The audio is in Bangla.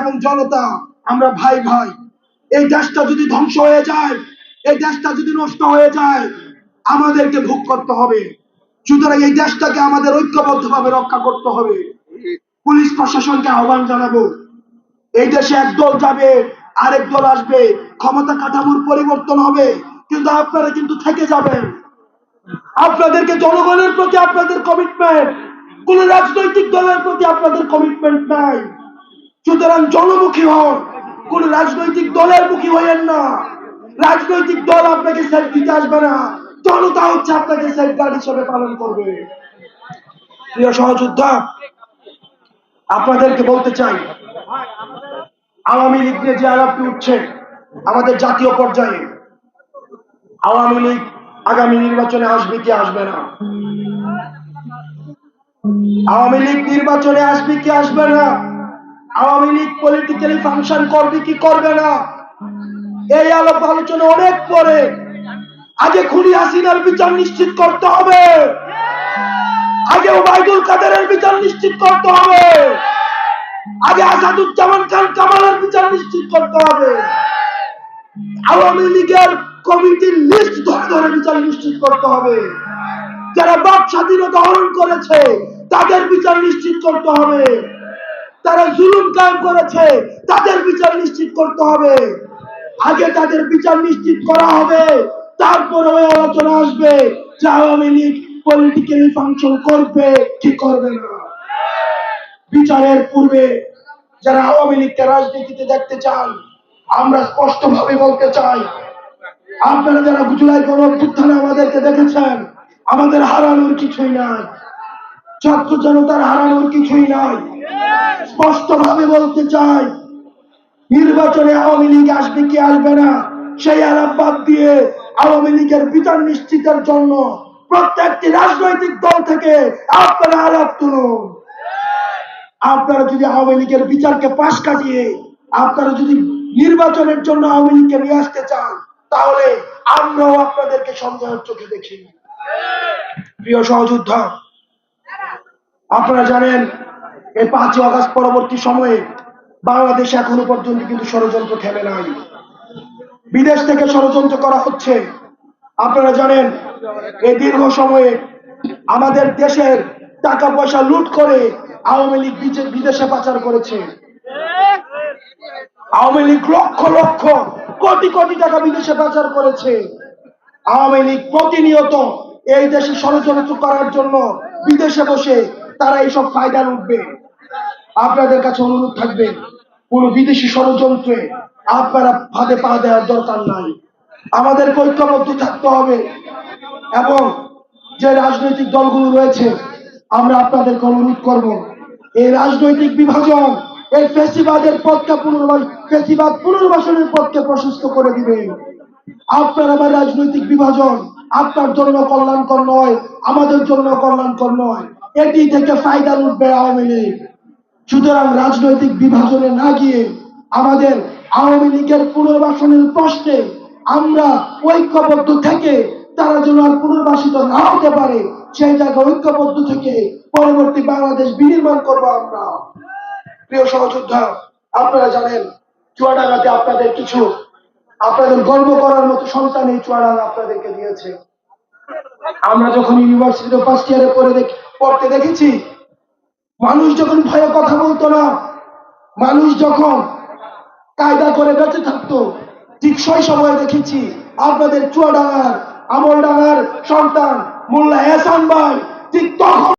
এবং জনতা, আমরা ভাই ভাই, এই দেশটা যদি ধ্বংস হয়ে যায়, এই দেশটা যদি নষ্ট হয়ে যায়, আমাদেরকে ভোগ করতে হবে। সুতরাং এই দেশটাকে আমাদের ঐক্যবদ্ধভাবে রক্ষা করতে হবে। পুলিশ প্রশাসনকে আহ্বান জানাব। এই দেশে এক দল যাবে, আরেক দল আসবে, ক্ষমতা কাঠামোর পরিবর্তন হবে, কিন্তু আপনারা কিন্তু থেকে যাবেন। আপনাদেরকে জনগণের প্রতি আপনাদের কমিটমেন্ট কোন রাজনৈতিক দলের প্রতি আপনাদের কমিটমেন্ট নাই। সুতরাং জনমুখী হন। কোন রাজনৈতিক দলের মুখী হইয়েন না। রাজনৈতিক দল আপনাকে সেট দিতে আসবে না। জনতা হচ্ছে আপনাকে সেট গার্ড হিসেবে পালন করবে। প্রিয় সহযোদ্ধা, আপনাদেরকে বলতে চাই, আওয়ামী লীগ যে আলাপটি উঠছে আমাদের জাতীয় পর্যায়ে, আওয়ামী লীগ আগামী নির্বাচনে আসবে কি আসবে না? আওয়ামী লীগ নির্বাচনে আসবে কি আসবে না? আওয়ামী লীগ পলিটিক্যালি ফাংশন করবে কি করবে না? এই আলাপ আলোচনা অনেক পরে। আগে খুনি হাসিনার বিচার নিশ্চিত করতে হবে। আগে ওবায়দুল কাদেরের বিচার নিশ্চিত করতে হবে। আগে আসাদুজ্জামান খান কামালের বিচার নিশ্চিত করতে হবে। আওয়ামী লীগের কমিটির লিস্ট ধরে ধরে বিচার নিশ্চিত করতে হবে। যারা বাক স্বাধীনতা হরণ করেছে, তাদের বিচার নিশ্চিত করতে হবে। তারা জুলুম কায়েম করেছে, তাদের বিচার নিশ্চিত করতে হবে। আগে তাদের বিচার নিশ্চিত করা হবে, তারপরে ওই আলোচনা আসবে যে আওয়ামী লীগ পলিটিক্যালি ফাংশন করবে কি করবে না। বিচারের পূর্বে যারা আওয়ামী লীগকে রাজনীতিতে দেখতে চান, আমরা স্পষ্ট ভাবে বলতে চাই, আপনারা যারা জুলাই গণ অভ্যুত্থানে আমাদেরকে দেখেছেন, আমাদের হারানোর কিছুই নাই। ছাত্র জনতার হারানোর কিছুই নাই। স্পষ্ট ভাবে বলতে চাই, নির্বাচনে আওয়ামী লীগ আসবে কি আসবে না, সেই আলাপ বাদ দিয়ে আওয়ামী লীগের বিচার নিশ্চিতের জন্য প্রত্যেকটি রাজনৈতিক দল থেকে আপনারা আলাপ তুলুন। আপনারা যদি আওয়ামী লীগের বিচারকে পাশ কাটিয়ে আপনারা যদি নির্বাচনের জন্য আওয়ামী লীগকে নিয়ে আসতে চান, তাহলে আমরাও আপনাদেরকে সন্দেহের চোখে দেখি। প্রিয় সহযোদ্ধা, আপনারা জানেন এই পাঁচই আগস্ট পরবর্তী সময়ে বাংলাদেশ এখনও পর্যন্ত কিন্তু ষড়যন্ত্র থেমে নাই। বিদেশ থেকে ষড়যন্ত্র করা হচ্ছে। আপনারা জানেন, এই দীর্ঘ সময়ে আমাদের দেশের টাকা পয়সা লুট করে আওয়ামী লীগ বিদেশে পাচার করেছে। আওয়ামী লীগ লক্ষ লক্ষ, কোটি কোটি টাকা বিদেশে পাচার করেছে। আওয়ামী লীগ প্রতিনিয়ত এই দেশে ষড়যন্ত্র করার জন্য বিদেশে বসে তারা এইসব ফায়দা লুটবে। আপনাদের কাছে অনুরোধ থাকবে, কোন বিদেশি ষড়যন্ত্রে আপনারা ফাঁদে পা দেওয়ার দরকার নাই। আমাদের ঐক্যবদ্ধ থাকতে হবে এবং যে রাজনৈতিক দলগুলো রয়েছে, আমরা আপনাদেরকে অনুরোধ করব, এই রাজনৈতিক বিভাজন, এই ফেসিবাদের পথকে পুনর্বাস ফেসিবাদ পুনর্বাসনের পথকে প্রশস্ত করে দিবে। আপনার আমার রাজনৈতিক বিভাজন, আপনার জন্য কল্যাণকর নয়, আমাদের জন্য কল্যাণকর নয়। এটি থেকে ফায়দা উঠবে আওয়ামী লীগ। সুতরাং রাজনৈতিক বিভাজনে না গিয়ে আমাদের আওয়ামী লীগের পুনর্বাসনের প্রশ্নে আমরা ঐক্যবদ্ধ থেকে তারা যেন আর পুনর্বাসিত না হতে পারে, সেই জায়গায় ঐক্যবদ্ধ থেকে পরবর্তী বাংলাদেশ বিনির্মাণ করব আমরা। প্রিয় সহযোদ্ধা, আপনারা জানেন চুয়াডাঙ্গাতে আপনাদের কিছু, আপনাদের গর্ব করার মতো সন্তান এই চুয়াডাঙ্গা আপনাদেরকে দিয়েছে। আমরা যখন ইউনিভার্সিটিতে ফার্স্ট ইয়ারে পড়ে পড়তে দেখেছি মানুষ যখন ভয়ে কথা বলতো না, মানুষ যখন কায়দা করে বেঁচে থাকতো, ঠিক সেই সময় দেখেছি আপনাদের চুয়াডাঙ্গার, আমলডাঙ্গার সন্তান মোল্লা এহসান ভাই, ঠিক তখন